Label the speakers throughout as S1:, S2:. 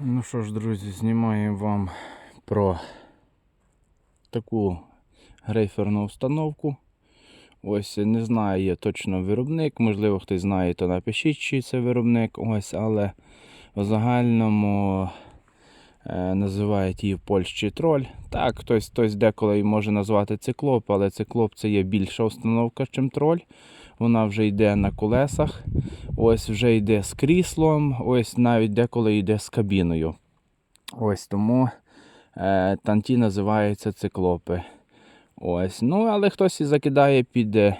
S1: Ну що ж, друзі, знімаємо вам про таку грейферну установку. Ось не знаю я точно виробник, можливо, хтось знає, то напишіть, чи це виробник. Ось, але в загальному е, називають її в Польщі троль. Так, хтось, хтось деколи може назвати циклоп, але циклоп це є більша установка, ніж троль. Вона вже йде на колесах, ось вже йде з кріслом, ось навіть деколи йде з кабіною. Ось тому е, танті називаються циклопи. Ось. Ну, але хтось і закидає під е,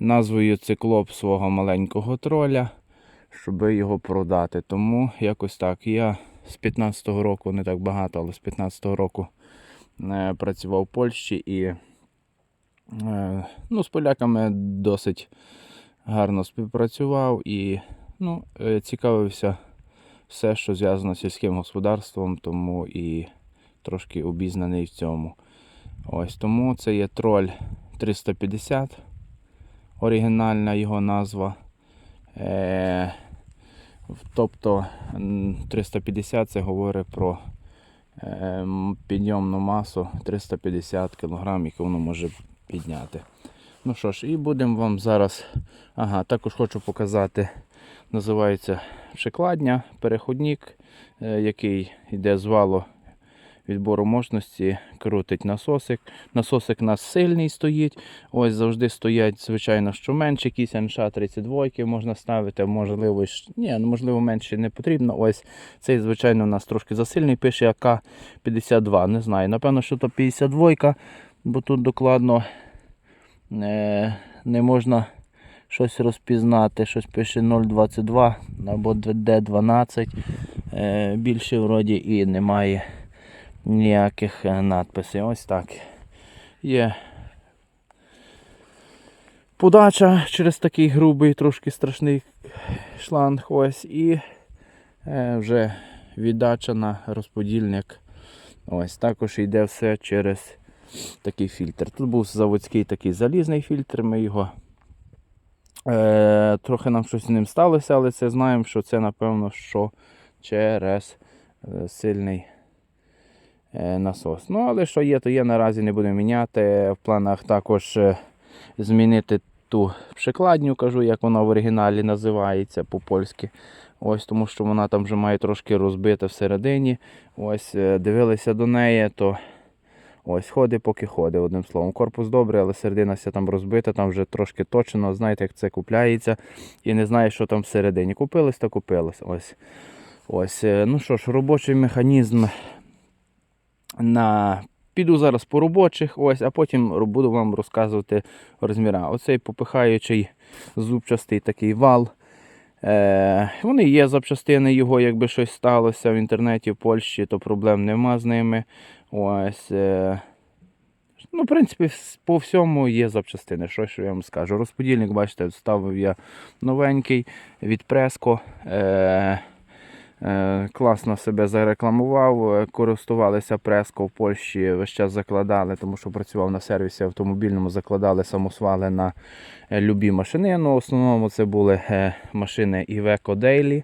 S1: назвою циклоп свого маленького троля, щоб його продати. Тому якось так. Я з 15-го року, не так багато, але з 15-го року е, працював в Польщі і ну, з поляками досить гарно співпрацював і ну, е, цікавився все, що зв'язано з сільським господарством, тому і трошки обізнаний в цьому. Ось тому це є троль 350, оригінальна його назва. Е, тобто 350 це говорить про е, підйомну масу 350 кг, яку воно може підняти. Ну що ж, і будемо вам зараз. Ага, також хочу показати, називається шикладня, переходник, е, який йде з валу відбору мощності, крутить насосик. Насосик у нас сильний стоїть. Ось завжди стоять, звичайно, що менше, якісь НШ-32 можна ставити, можливо, ні, ну, можливо, менше не потрібно. Ось цей, звичайно, у нас трошки засильний, пише АК-52. Не знаю. Напевно, що то 52, бо тут докладно е, не можна щось розпізнати. Щось пише 0,22 або D12. Е, більше вроді і немає ніяких е, надписів. Ось так. Є подача через такий грубий, трошки страшний шланг. Ось і вже віддача на розподільник. Ось також йде все через такий фільтр. Тут був заводський такий залізний фільтр, ми його. Е, трохи нам щось з ним сталося, але це знаємо, що це напевно що через е, сильний е, насос. Ну, але що є, то є, наразі не будемо міняти. В планах також е, змінити ту пшикладню, кажу, як вона в оригіналі називається по-польськи. Ось тому що вона там вже має трошки розбита всередині. Ось е, дивилися до неї, то ось ходить, поки ходить, одним словом. Корпус добрий, але середина вся там розбита, там вже трошки точно, знаєте, як це купляється. І не знаю, що там всередині. Купилось, то купилось. Ось. Ось. е, Ну що ж, робочий механізм на. Піду зараз по робочих, ось, а потім буду вам розказувати розміра. Оцей попихаючий зубчастий такий вал. Е, вони є запчастини його, якби щось сталося в інтернеті в Польщі, то проблем нема з ними. Ось, е, ну, в принципі, по всьому є запчастини. Що, що я вам скажу. Розподільник, бачите, ставив я новенький від Преско. Е, Е, Класно себе зарекламував, користувалися преско в Польщі, весь час закладали, тому що працював на сервісі автомобільному, закладали самосвали на е, любі машини. Ну, в основному це були машини Iveco Daily,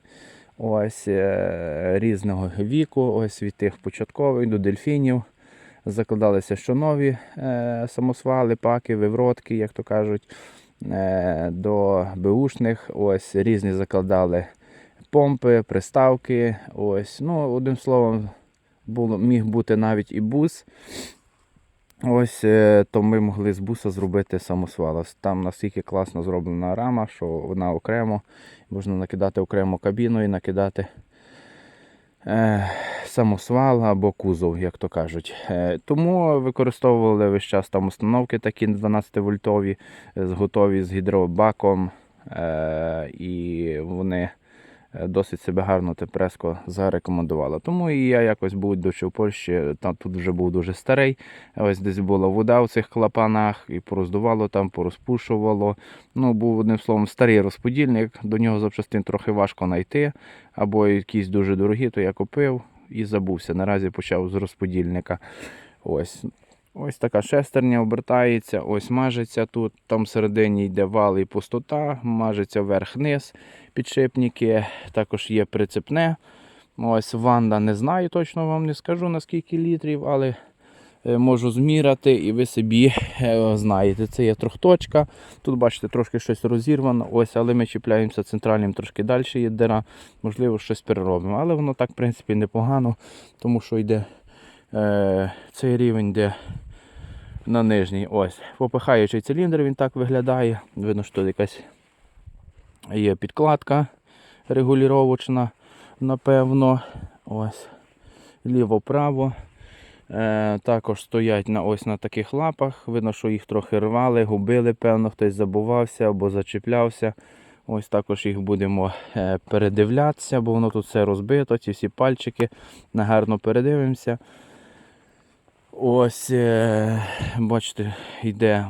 S1: ось е, різного віку, ось від тих початкових до дельфінів. Закладалися що нові е, самосвали, паки, вивротки, як то кажуть, е, до беушних. Ось різні закладали помпи, приставки. Ось, ну, одним словом, було, міг бути навіть і бус. Ось, е, то ми могли з буса зробити самосвал. Там настільки класно зроблена рама, що вона окремо, можна накидати окремо кабіну і накидати е, самосвал або кузов, як то кажуть. Е, тому використовували весь час там установки такі 12 вольтові, е, готові з гідробаком. Е, і вони досить себе гарно тепреско зарекомендувала. Тому і я якось був дочі в Польщі, там тут вже був дуже старий. Ось десь була вода в цих клапанах, і пороздувало там, порозпушувало. Ну, був одним словом старий розподільник, до нього запчастин трохи важко знайти, або якісь дуже дорогі, то я купив і забувся. Наразі почав з розподільника. Ось. Ось така шестерня обертається, ось мажеться тут, там всередині йде вал і пустота, мажеться вверх-вниз підшипники, також є прицепне. Ось ванда не знаю, точно вам не скажу на скільки літрів, але е, можу зміряти і ви собі е, знаєте. Це є трьохточка. Тут бачите, трошки щось розірвано, ось, але ми чіпляємося центральним трошки далі є дира. Можливо, щось переробимо. Але воно так, в принципі, непогано, тому що йде е, цей рівень, йде на нижній. Ось. Попихаючий циліндр, він так виглядає. Видно, що тут якась є підкладка регулювачна, напевно. Ось. Ліво-право. Е, також стоять на ось на таких лапах. Видно, що їх трохи рвали, губили, певно, хтось забувався або зачіплявся. Ось також їх будемо е, передивлятися, бо воно тут все розбито, ці всі пальчики. Нагарно передивимося. Ось, е, бачите, йде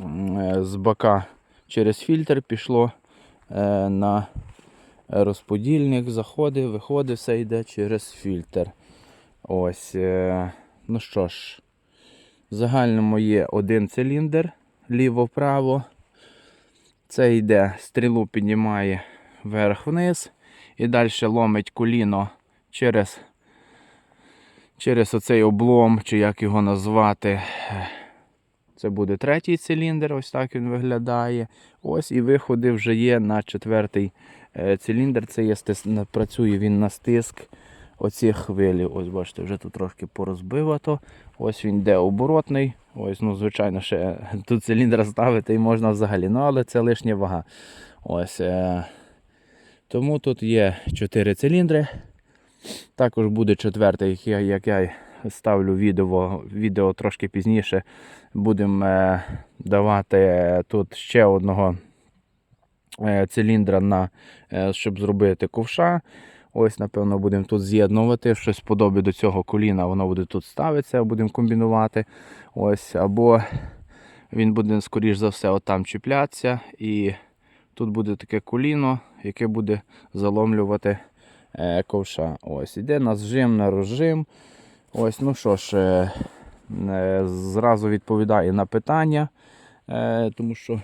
S1: е, з бока через фільтр пішло е, на розподільник, заходить, виходить, все йде через фільтр. Ось, ну що ж, в загальному є один циліндр ліво-право. Це йде, стрілу піднімає вверх-вниз і далі ломить коліно через, через оцей облом, чи як його назвати. Це буде третій циліндр, ось так він виглядає. Ось і виходи вже є на четвертий е, циліндр. Це є працює він на стиск оці хвилі. Ось бачите, вже тут трошки порозбивато. Ось він йде оборотний. Ось, ну, звичайно, ще тут циліндр ставити і можна взагалі. Ну, але це лишня вага. Ось. Е... Тому тут є 4 циліндри. Також буде четвертий, як я, ставлю відео, відео трошки пізніше. Будемо е, давати тут ще одного е, циліндра, на, е, щоб зробити ковша. Ось, напевно, будемо тут з'єднувати. Щось подобне до цього коліна, воно буде тут ставитися, будемо комбінувати. Ось, або він буде, скоріш за все, отам чіплятися. І тут буде таке коліно, яке буде заломлювати ковша. Ось, іде на зжим, на розжим. Ось, ну що ж, е, е, зразу відповідаю на питання, е, тому що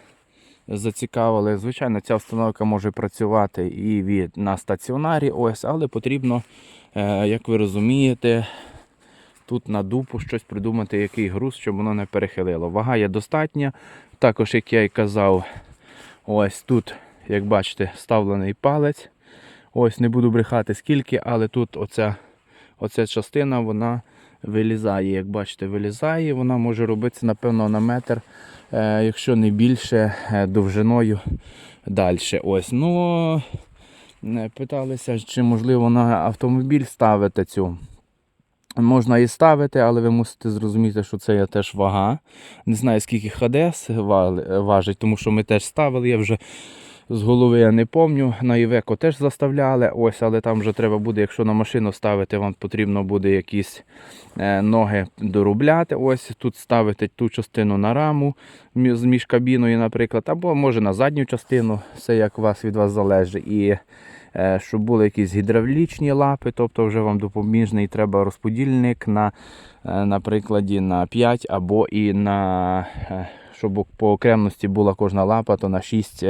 S1: зацікавили. Звичайно, ця установка може працювати і від, на стаціонарі, ось, але потрібно, е, як ви розумієте, тут на дупу щось придумати, який груз, щоб воно не перехилило. Вага є достатня. Також, як я і казав, ось тут, як бачите, вставлений палець. Ось не буду брехати скільки, але тут оця, оця частина вона вилізає. Як бачите, вилізає, вона може робитися, напевно, на метр, е, якщо не більше, е, довжиною далі. Ось, ну, е, питалися, чи можливо на автомобіль ставити цю. Можна і ставити, але ви мусите зрозуміти, що це є теж вага. Не знаю, скільки ХДС важить, тому що ми теж ставили, я вже з голови я не пам'ятаю. На Івеко теж заставляли, ось, але там вже треба буде, якщо на машину ставити, вам потрібно буде якісь е, ноги доробляти. Ось тут ставити ту частину на раму з між кабіною, наприклад, або може на задню частину, все як вас від вас залежить. І е, щоб були якісь гідравлічні лапи, тобто вже вам допоміжний треба розподільник на, е, на на 5 або і на, щоб по окремості була кожна лапа, то на 6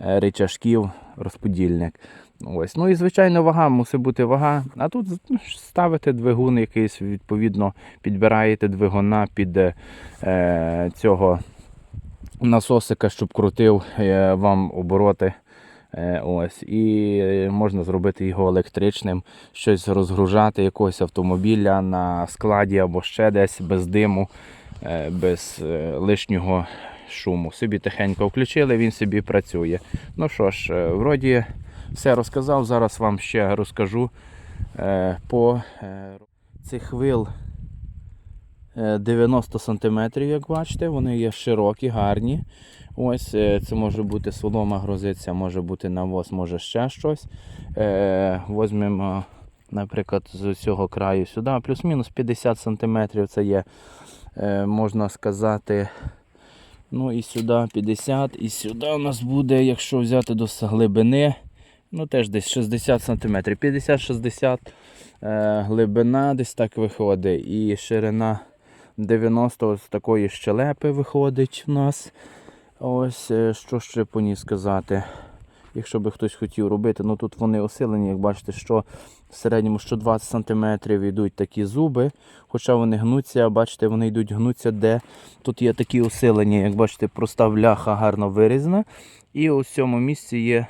S1: е, е, розподільник. Ось. Ну і звичайно вага мусить бути вага. А тут ну, ставите двигун якийсь, відповідно, підбираєте двигуна під е, цього насосика, щоб крутив е, вам обороти. Е, Ось, і можна зробити його електричним, щось розгружати якогось автомобіля на складі або ще десь без диму, е, без е, лишнього шуму. Собі тихенько включили, він собі працює. Ну що ж, е, вроді все розказав. Зараз вам ще розкажу е, по е, цих вил е, 90 см, як бачите, вони є широкі, гарні. Ось це може бути солома грозиться, може бути навоз, може ще щось. Возьмемо, наприклад, з цього краю сюди, плюс-мінус 50 см це є, можна сказати. Ну і сюди 50, і сюди у нас буде, якщо взяти до глибини, ну теж десь 60 см. 50-60 е, глибина десь так виходить. І ширина 90 з такої щелепи виходить в нас. Ось, е, що ще по ній сказати. Якщо би хтось хотів робити. Ну тут вони осилені, як бачите, що в середньому що 20 см йдуть такі зуби, хоча вони гнуться, бачите, вони йдуть гнуться, де тут є такі усилення, як бачите, проста бляха гарно вирізана. І у цьому місці є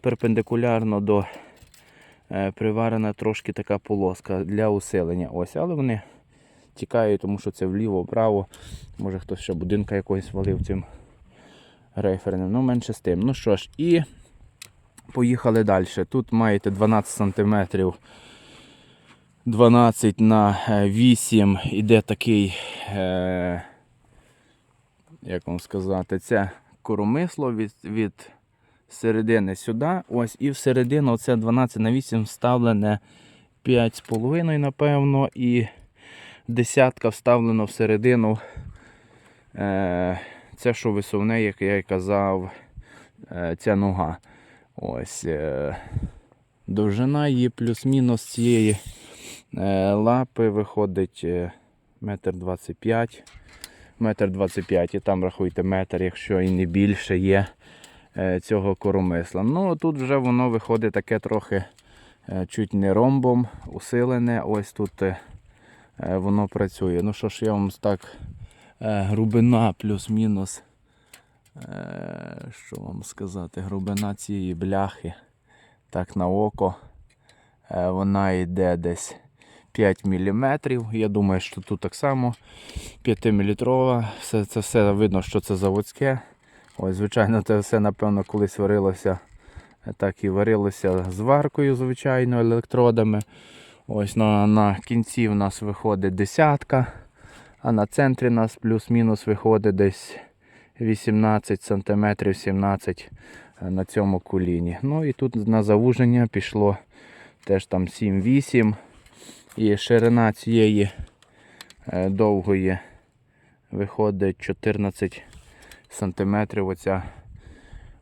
S1: перпендикулярно до е, приварена трошки така полоска для усилення. Ось, але вони тікають, тому що це вліво-вправо. Може хтось ще будинка якогось валив цим рейферним. Ну, менше з тим. Ну що ж, і поїхали далі. Тут маєте 12 см. 12 на е, 8 іде такий, е, як вам сказати, це коромисло від, від середини сюди. Ось і всередину оце 12 на 8 вставлене 5,5, напевно, і десятка вставлено всередину. Е, це що висувне, як я й казав, е, ця нога. Ось. Е, довжина її плюс-мінус цієї е, лапи виходить е, метр 25 метр 25 і там рахуйте метр, якщо і не більше є цього коромисла. Ну тут вже воно виходить таке трохи чуть не ромбом, усилене. Ось тут воно працює. Ну що ж, я вам так грубина плюс-мінус. Е, що вам сказати, грубина цієї бляхи. Так на око. Е, вона йде десь 5 мм. Я думаю, що тут так само 5 мм. Все, це все видно, що це заводське. Ось, звичайно, це все, напевно, колись варилося. Так і варилося з варкою, звичайно, електродами. Ось на, на кінці в нас виходить десятка, а на центрі у нас плюс-мінус виходить десь 18 см, 17 е, на цьому коліні. Ну і тут на завуження пішло теж там 7-8. І ширина цієї е, довгої виходить 14 см. Оця,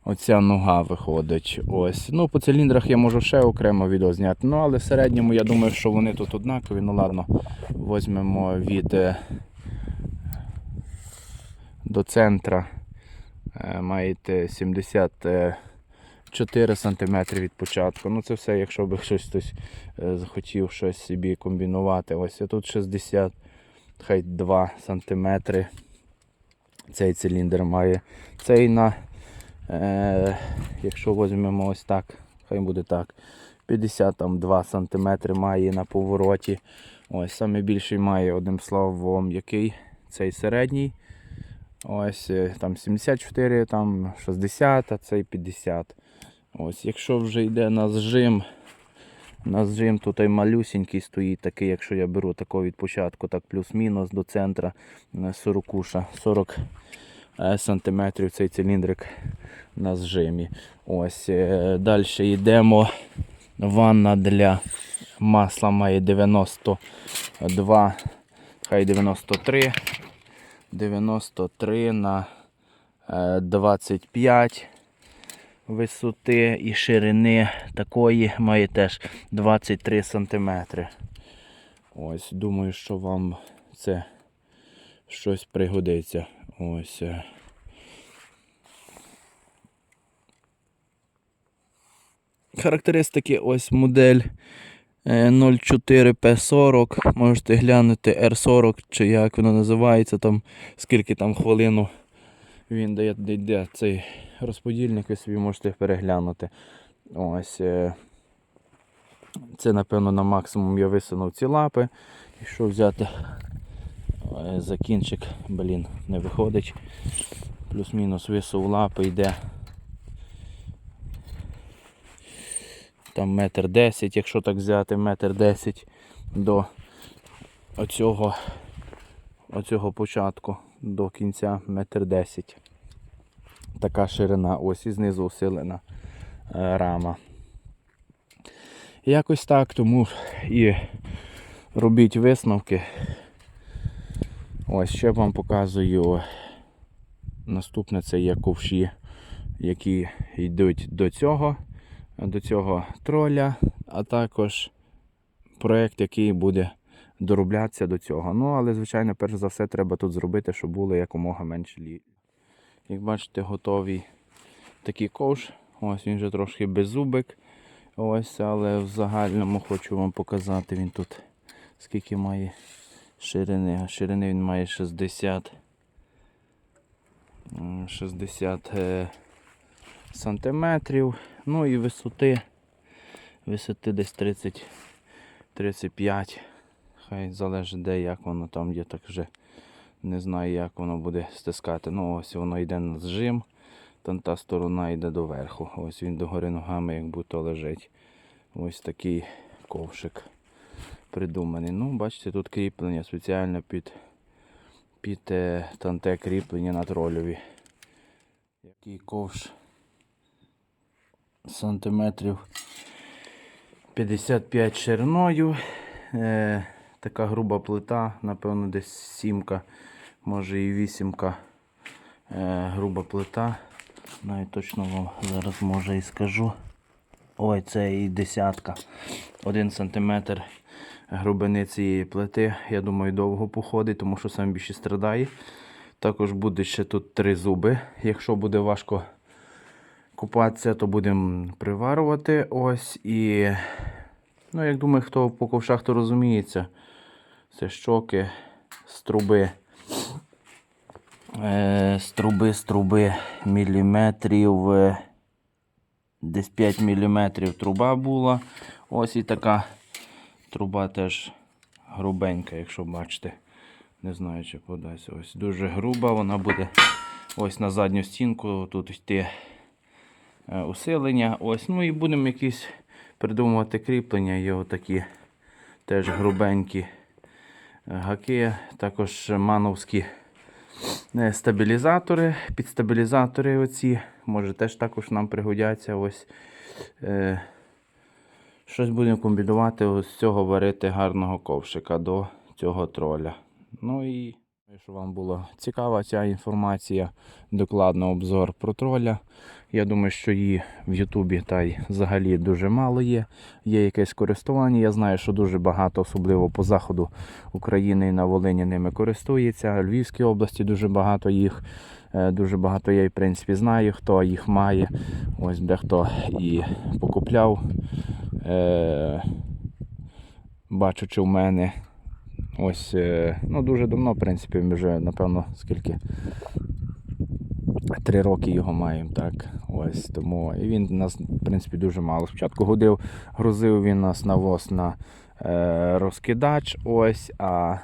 S1: оця нога виходить. Ось. Ну, по циліндрах я можу ще окремо відео зняти. Ну, але в середньому я думаю, що вони тут однакові. Ну ладно, візьмемо від е, до центра. Е, Маєте 74 см від початку. Ну це все, якщо би щось хтось е, захотів щось собі комбінувати. Ось тут 60, хай 2 см. Цей циліндр має. Цей на, е, якщо візьмемо ось так, хай буде так. 52 см має на повороті. Ось саме більший має одним словом, який цей середній. Ось е, там 74, там 60, а цей 50. Ось, якщо вже йде на зжим, на зжим тут і малюсенький стоїть, такий, якщо я беру такого від початку, так плюс-мінус до центра е, 40, 40 е, сантиметрів цей циліндрик на зжимі. Ось, далі йдемо. Ванна для масла має 92, хай 93. 93 на е, 25 висоти і ширини такої має теж 23 см. Ось, думаю, що вам це щось пригодиться. Ось. е. Характеристики ось модель е, 04P40. Можете глянути R40 чи як воно називається, там скільки там хвилину він дає, йде цей розподільник, ви собі можете переглянути. Ось. е, Це, напевно, на максимум я висунув ці лапи. Якщо взяти е, за кінчик, блін, не виходить. Плюс-мінус висув лапи йде. Там метр десять, якщо так взяти, метр десять до оцього, оцього початку до кінця метр десять. Така ширина, ось і знизу усилена е, рама. Якось так, тому і робіть висновки. Ось ще вам показую. Наступне це є ковші, які йдуть до цього до цього троля, а також проєкт, який буде дороблятися до цього. Ну, але, звичайно, перш за все, треба тут зробити, щоб було якомога менше лі. Як бачите, готовий такий ковш. Ось він вже трошки беззубик. Ось, але в загальному хочу вам показати він тут скільки має ширини. Ширини він має 60. 60 е, сантиметрів. Ну і висоти. Висоти десь 30 35. Хай залежить де як воно там є, так вже не знаю як воно буде стискати. Ну ось воно йде на зжим, там та сторона йде доверху. Ось він догори ногами як будто лежить. Ось такий ковшик придуманий. Ну, бачите, тут кріплення спеціально під, під е, танте кріплення на трольові. Який ковш сантиметрів 55 шириною. Е, така груба плита, напевно, десь сімка, може і вісімка. Е, груба плита. Навіть точно вам зараз може і скажу. Ой, це і десятка. Один сантиметр грубини цієї плити. Я думаю, довго походить, тому що сам більше страдає. Також буде ще тут три зуби. Якщо буде важко купатися, то будемо приварювати. Ось і. Ну, як думаю, хто по ковшах, то розуміється. Це щоки з труби. Е, з труби, з труби міліметрів. е, Десь 5 міліметрів труба була. Ось і така труба теж грубенька, якщо бачите. Не знаю, чи подасть. Ось дуже груба, вона буде ось на задню стінку. Тут йти усилення. Ось, ну і будемо якісь придумувати кріплення. Є отакі теж грубенькі е, гаки, також мановські е, стабілізатори, підстабілізатори оці. Може теж також нам пригодяться. Ось е, щось будемо комбінувати з цього варити гарного ковшика до цього троля. Ну і щоб вам була цікава ця інформація, докладно обзор про троля. Я думаю, що її в Ютубі та й взагалі дуже мало є. Є якесь користування. Я знаю, що дуже багато, особливо по заходу України і на Волині ними користується. Львівській області дуже багато їх. Е, Дуже багато я, в принципі, знаю, хто їх має. Ось дехто і покупляв. Е, бачучи в мене. Ось, е, ну дуже давно, в принципі, вже, напевно, скільки. Три роки його маємо, так. Ось тому. І він нас, в принципі, дуже мало. Спочатку годив, грузив він нас навоз на е, розкидач. Ось, а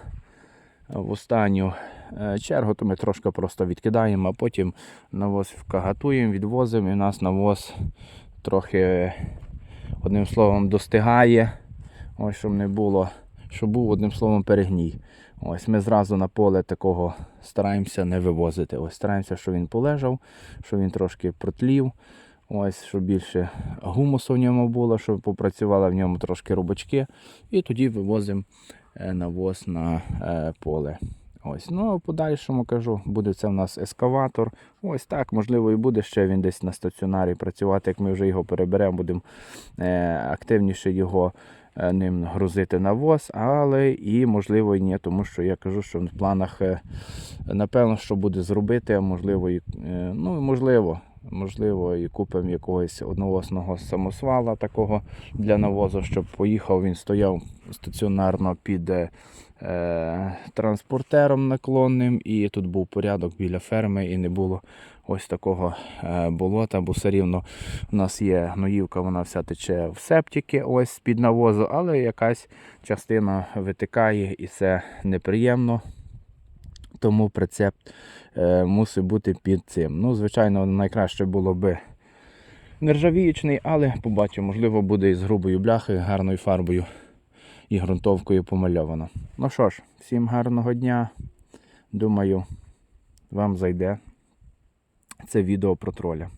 S1: в останню е, чергу то ми трошки просто відкидаємо, а потім навоз вкагатуємо, відвозимо і в нас навоз трохи, одним словом, достигає. Ось, щоб не було, щоб був одним словом перегній. Ось ми зразу на поле такого стараємося не вивозити. Ось стараємося, щоб він полежав, щоб він трошки протлів. Ось, щоб більше гумусу в ньому було, щоб попрацювали в ньому трошки рубочки. І тоді вивозимо е, навоз на е, поле. Ось, ну а подальшому кажу, буде це в нас ескаватор. Ось так, можливо, і буде ще він десь на стаціонарі працювати. Як ми вже його переберемо, будемо е, активніше його ним грузити навоз, але і можливо і ні, тому що я кажу, що в планах е, напевно, що буде зробити, можливо, і, е, ну можливо. Можливо, і купимо якогось одноосного самосвала такого для навозу, щоб поїхав, він стояв стаціонарно під е, е, транспортером наклонним, і тут був порядок біля ферми, і не було ось такого е, болота, бо все рівно у нас є гноївка, вона вся тече в септики, ось під навозу, але якась частина витикає і це неприємно. Тому прицеп е, мусить бути під цим. Ну, звичайно, найкраще було би нержавіючний, але побачимо, можливо, буде із грубою бляхою, гарною фарбою і ґрунтовкою помальовано. Ну що ж, всім гарного дня. Думаю, вам зайде це відео про троля.